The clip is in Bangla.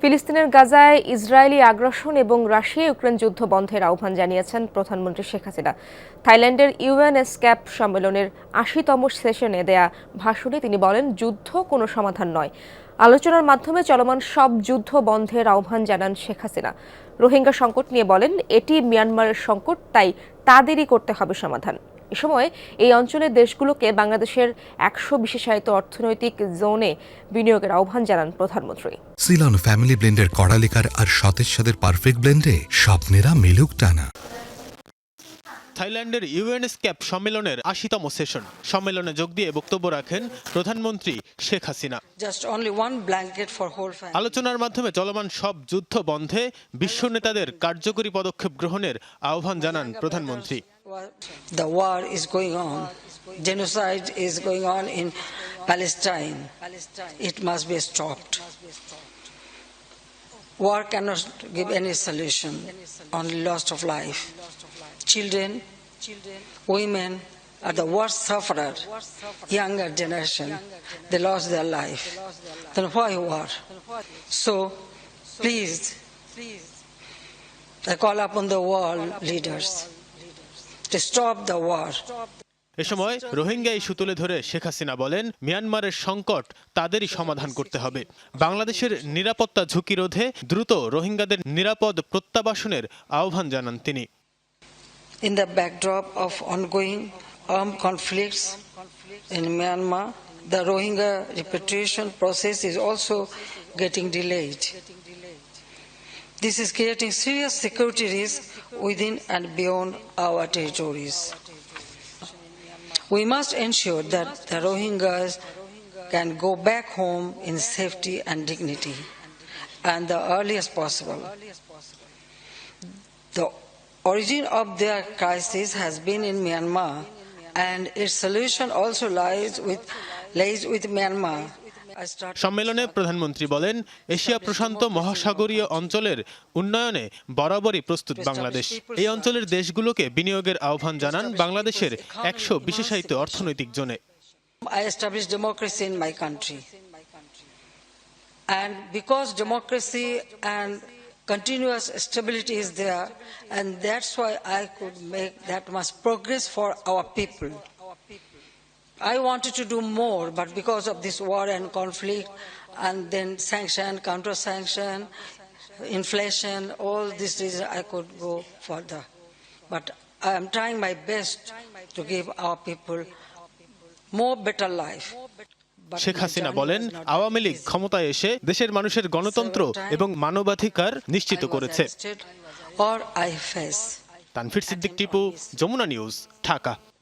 ফিলিস্তিনের গাজায় ইসরায়েলি আগ্রাসন এবং রাশিয়া ইউক্রেন যুদ্ধ বন্ধের আহ্বান জানিয়েছেন প্রধানমন্ত্রী শেখ হাসিনা। থাইল্যান্ডের ইউএনএস ক্যাপ সম্মেলনের আশিতম সেশনে দেয়া ভাষণে তিনি বলেন, যুদ্ধ কোনো সমাধান নয়। আলোচনার মাধ্যমে চলমান সব যুদ্ধ বন্ধের আহ্বান জানান শেখ হাসিনা। রোহিঙ্গা সংকট নিয়ে বলেন, এটি মিয়ানমারের সংকট, তাই তাদেরই করতে হবে সমাধান। এ সময় এই অঞ্চলের দেশগুলোকে বাংলাদেশের একশো বিশেষায়িত অর্থনৈতিক জোনে বিনিয়োগের আহ্বান জানান প্রধানমন্ত্রী। সিলন ফ্যামিলি ব্লেন্ডের কড়ালিকার আর সতেজ সাদের পারফেক্ট ব্লেন্ডে স্বপ্নেরা মিলুক টানা। থাইল্যান্ডের ইউএনএস ক্যাপ সম্মেলনের আশিতম সেশন। সম্মেলনে যোগ দিয়ে বক্তব্য রাখেন প্রধানমন্ত্রী শেখ হাসিনা। আলোচনার মাধ্যমে চলমান সব যুদ্ধ বন্ধে বিশ্ব নেতাদের কার্যকরী পদক্ষেপ গ্রহণের আহ্বান জানান প্রধানমন্ত্রী। War cannot give any solution, only loss of life. Children women are the worst sufferer. Younger generation, they lost their life. Then why war? So, please, I call upon the world leaders to stop the war. এ সময় রোহিঙ্গা ইস্যু তুলে ধরে শেখ হাসিনা বলেন মিয়ানমারের সংকট তাদেরই সমাধান করতে হবে বাংলাদেশের নিরাপত্তা ঝুঁকি রোধে দ্রুত রোহিঙ্গাদের নিরাপদ প্রত্যাবাসনের আহ্বান জানান তিনি In the backdrop of ongoing armed conflicts in Myanmar, the Rohingya repatriation process is also getting delayed. This is creating serious security risks within and beyond our territories. We must ensure that the Rohingyas can go back home in safety and dignity and the earliest possible. The origin of their crisis has been in Myanmar, and its solution also lies with, lies with Myanmar. সম্মেলনে প্রধানমন্ত্রী বলেন এশিয়া প্রশান্ত মহাসাগরীয় অঞ্চলের উন্নয়নে বরাবরই প্রস্তুত বাংলাদেশ। এই অঞ্চলের দেশগুলোকে বিনিয়োগের আহ্বান জানান বাংলাদেশের একশো বিশেষায়িত অর্থনৈতিক জোনে। And because democracy and continuous stability is there, and that's why I could make that much progress for our people. I wanted to do more, but because of this war and conflict, and then sanction, counter sanction, inflation, all these reasons, I could go further. But I am trying my best to give our people more better life. Sheikh Hasina বলেন আওয়ামী লীগ ক্ষমতায় এসে দেশের মানুষের গণতন্ত্র এবং মানবাধিকার নিশ্চিত করেছে. তানফির সিদ্দিক টিপু যমুনা নিউজ ঢাকা।